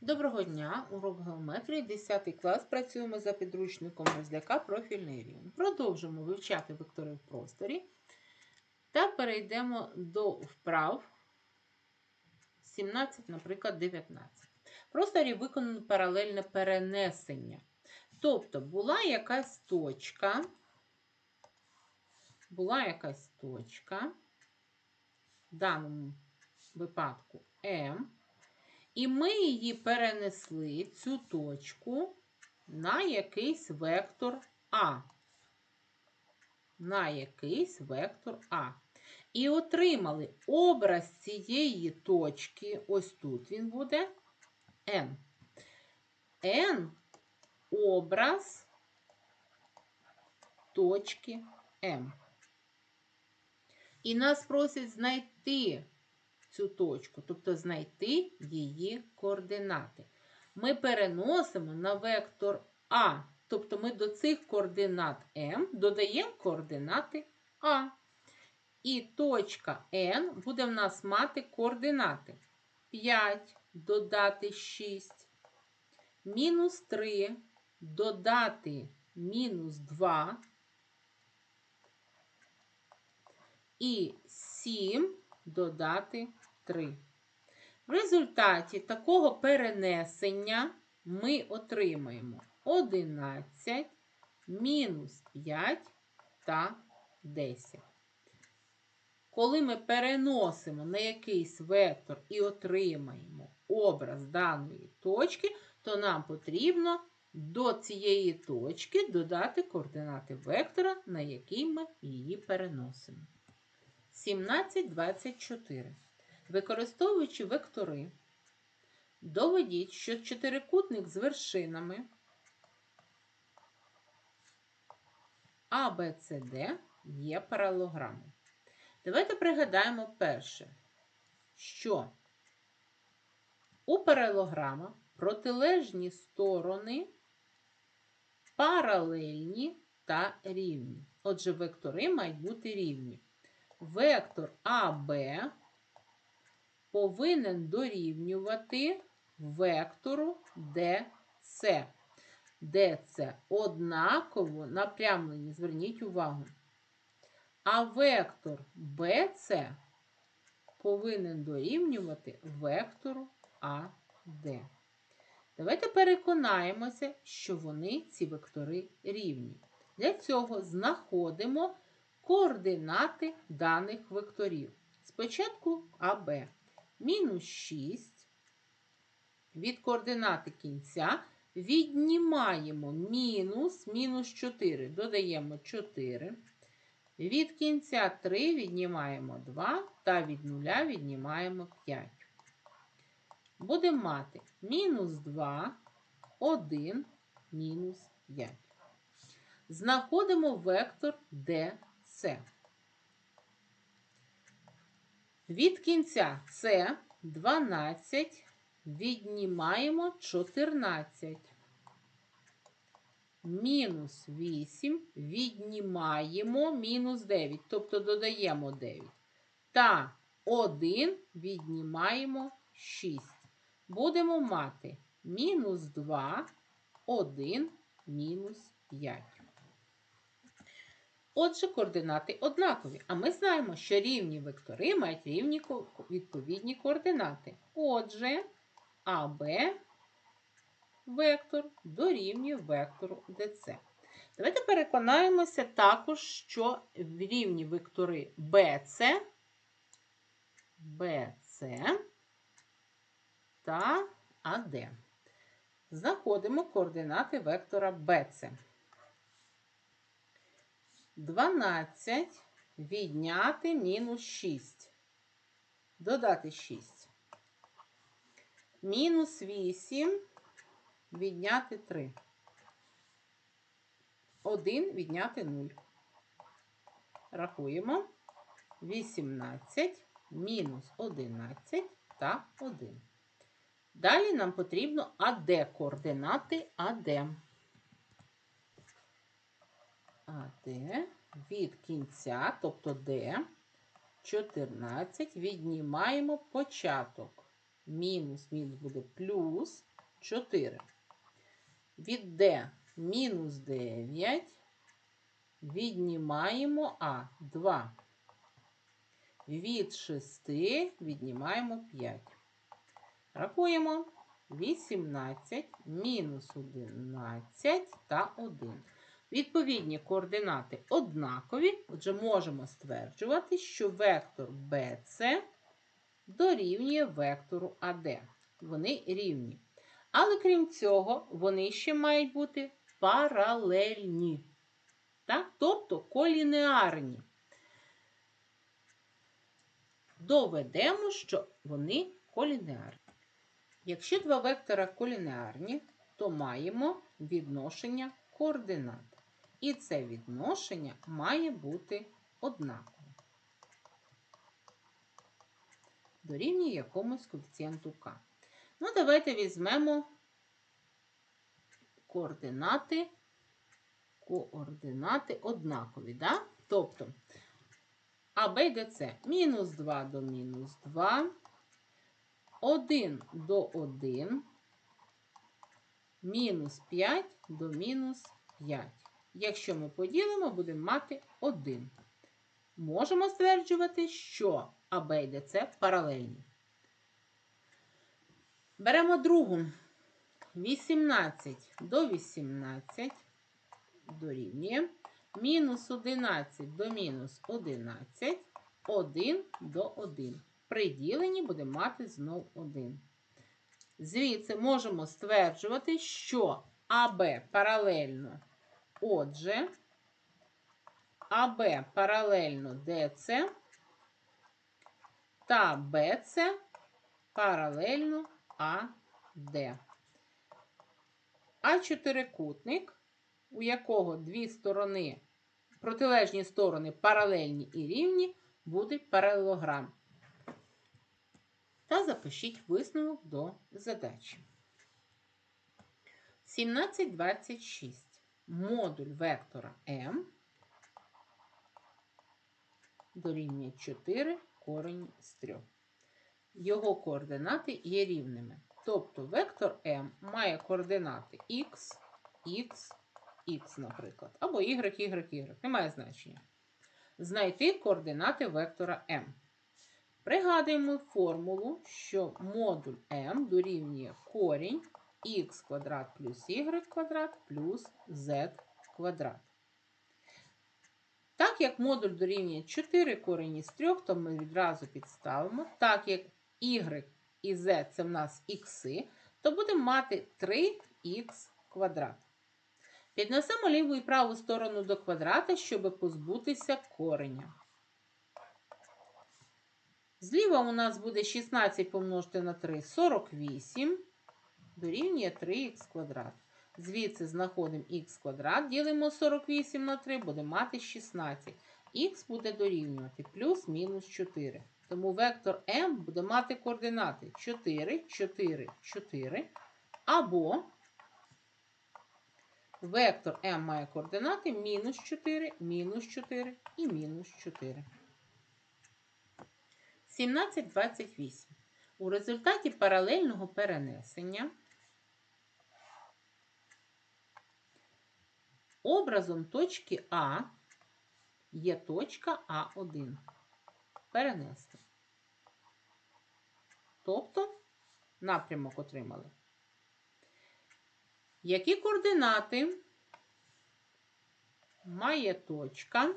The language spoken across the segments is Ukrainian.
Доброго дня! Урок геометрії, 10 клас. Працюємо за підручником Розляка профільний рівень. Продовжимо вивчати вектори в просторі та перейдемо до вправ 17, наприклад, 19. В просторі виконано паралельне перенесення. Тобто була якась точка, була якась точка, в даному випадку М. І ми її перенесли, цю точку, на якийсь вектор А. На якийсь вектор А. І отримали образ цієї точки, ось тут він буде N. N образ точки М. І нас просять знайти цю точку, тобто знайти її координати. Ми переносимо на вектор А, тобто ми до цих координат М додаємо координати А. І точка N буде в нас мати координати 5 додати 6, мінус 3 додати мінус 2 і 7 додати 3. В результаті такого перенесення ми отримаємо 11, мінус 5 та 10. Коли ми переносимо на якийсь вектор і отримаємо образ даної точки, то нам потрібно до цієї точки додати координати вектора, на який ми її переносимо. 1724. Використовуючи вектори, доведіть, що чотирикутник з вершинами Д є паралограмом. Давайте пригадаємо перше, що у паралограма протилежні сторони паралельні та рівні. Отже, вектори мають бути рівні вектор АБ повинен дорівнювати вектору ДС. ДС однаково напрямлені, зверніть увагу. А вектор БЦ повинен дорівнювати вектору АД. Давайте переконаємося, що вони, ці вектори, рівні. Для цього знаходимо координати даних векторів. Спочатку АБ мінус 6. Від координати кінця віднімаємо мінус мінус 4, додаємо 4. Від кінця 3 віднімаємо 2 та від 0 віднімаємо 5. Будемо мати мінус 2, 1, мінус 5. Знаходимо вектор D це. Від кінця С 12 віднімаємо 14. Мінус 8 віднімаємо мінус 9, тобто додаємо 9. Та 1 віднімаємо 6. Будемо мати мінус 2, 1, мінус 5. Отже, координати однакові. А ми знаємо, що рівні вектори мають рівні відповідні координати. Отже, АБ вектор дорівнює вектору ДЦ. Давайте переконаємося також, що рівні вектори BC, BC та АД. Знаходимо координати вектора BC. 12 відняти мінус 6. Додати 6. Мінус 8 відняти 3. 1 відняти 0. Рахуємо. 18 мінус 11 та 1. Далі нам потрібно АД координати АД. АД від кінця, тобто Д, 14, віднімаємо початок мінус мінус буде плюс 4. Від d мінус 9 віднімаємо А 2. Від 6 віднімаємо 5. Рахуємо 18 мінус 11 та 1. Відповідні координати однакові, отже, можемо стверджувати, що вектор BC дорівнює вектору AD. Вони рівні. Але крім цього, вони ще мають бути паралельні. Так? Тобто колінеарні. Доведемо, що вони колінеарні. Якщо два вектора колінеарні, то маємо відношення координат. І це відношення має бути однакове. Дорівнює якомусь коефіцієнту k. Ну, давайте візьмемо координати, координати однакові. Да? Тобто А, Б і ДЦ мінус 2 до мінус 2, 1 до 1, мінус 5 до мінус 5. Якщо ми поділимо, будемо мати 1. Можемо стверджувати, що АБ і ДЦ паралельні. Беремо другу. 18 до 18 дорівнює. Мінус 11 до мінус 11, 1 до 1. При діленні будемо мати знов 1. Звідси можемо стверджувати, що АБ паралельно Отже, АБ паралельно ДЦ та БЦ паралельно АД. А чотирикутник, у якого дві сторони, протилежні сторони паралельні і рівні, буде паралелограм. Та запишіть висновок до задачі. 1726 модуль вектора m дорівнює 4 корень з 3. Його координати є рівними. Тобто вектор m має координати x, x, x, наприклад, або y, y, y. Немає значення. Знайти координати вектора m. Пригадуємо формулу, що модуль m дорівнює корінь х квадрат плюс y квадрат плюс z квадрат. Так як модуль дорівнює 4 корені з 3, то ми відразу підставимо. Так як y і z це в нас х, то будемо мати 3х квадрат. Піднесемо ліву і праву сторону до квадрата, щоб позбутися кореня. Зліва у нас буде 16 помножити на 3 48 дорівнює 3х квадрат. Звідси знаходимо х квадрат, ділимо 48 на 3, будемо мати 16. Х буде дорівнювати плюс-мінус 4. Тому вектор m буде мати координати 4, 4, 4. Або вектор m має координати мінус 4, мінус 4 і мінус 4. 17,28. У результаті паралельного перенесення Образом точки А є точка А1. Перенести. Тобто напрямок отримали. Які координати має точка,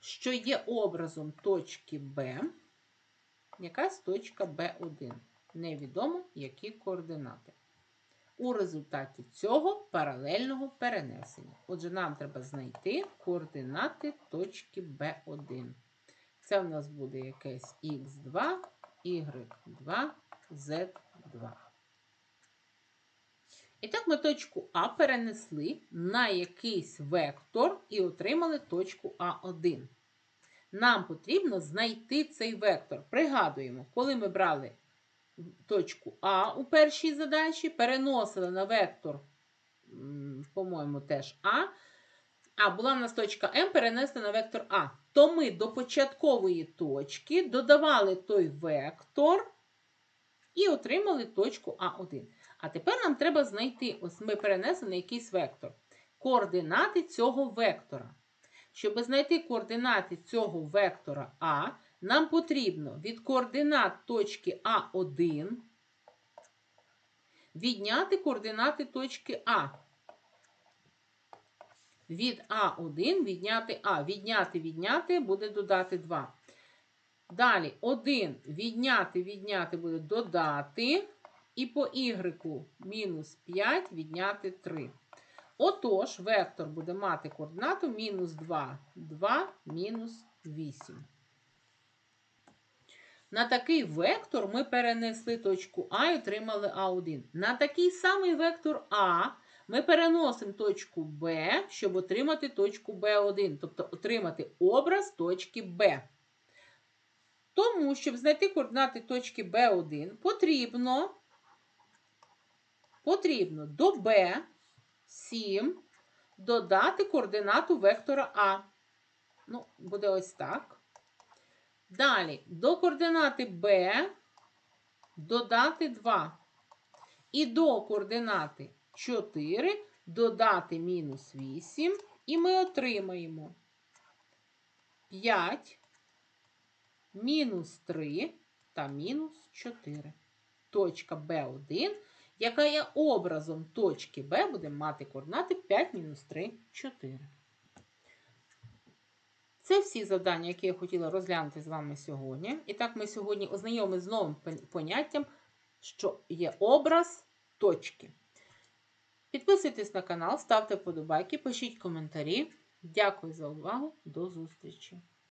що є образом точки Б, якась точка Б1. Невідомо, які координати у результаті цього паралельного перенесення. Отже, нам треба знайти координати точки B1. Це в нас буде якесь Х2, Y2, Z2. І так ми точку А перенесли на якийсь вектор і отримали точку А1. Нам потрібно знайти цей вектор. Пригадуємо, коли ми брали точку А у першій задачі, переносили на вектор, по-моєму, теж А. А, була в нас точка М перенесена на вектор А. То ми до початкової точки додавали той вектор і отримали точку А1. А тепер нам треба знайти, ось ми перенесли на якийсь вектор, координати цього вектора. Щоб знайти координати цього вектора А, нам потрібно від координат точки А1 відняти координати точки А. Від А1 відняти А. Відняти, відняти буде додати 2. Далі 1 відняти, відняти буде додати. І по y мінус 5 відняти 3. Отож, вектор буде мати координату мінус 2, 2, мінус 8. На такий вектор ми перенесли точку А і отримали А1. На такий самий вектор А ми переносимо точку Б, щоб отримати точку Б1, тобто отримати образ точки Б. Тому, щоб знайти координати точки Б1, потрібно, потрібно до Б7 додати координату вектора А. Ну, буде ось так. Далі до координати b додати 2. І до координати 4 додати мінус 8. І ми отримаємо 5, мінус 3 та мінус 4. Точка B1, яка є образом точки B, буде мати координати 5, мінус 3, 4. Це всі завдання, які я хотіла розглянути з вами сьогодні. І так, ми сьогодні ознайомимося з новим поняттям, що є образ точки. Підписуйтесь на канал, ставте вподобайки, пишіть коментарі. Дякую за увагу. До зустрічі!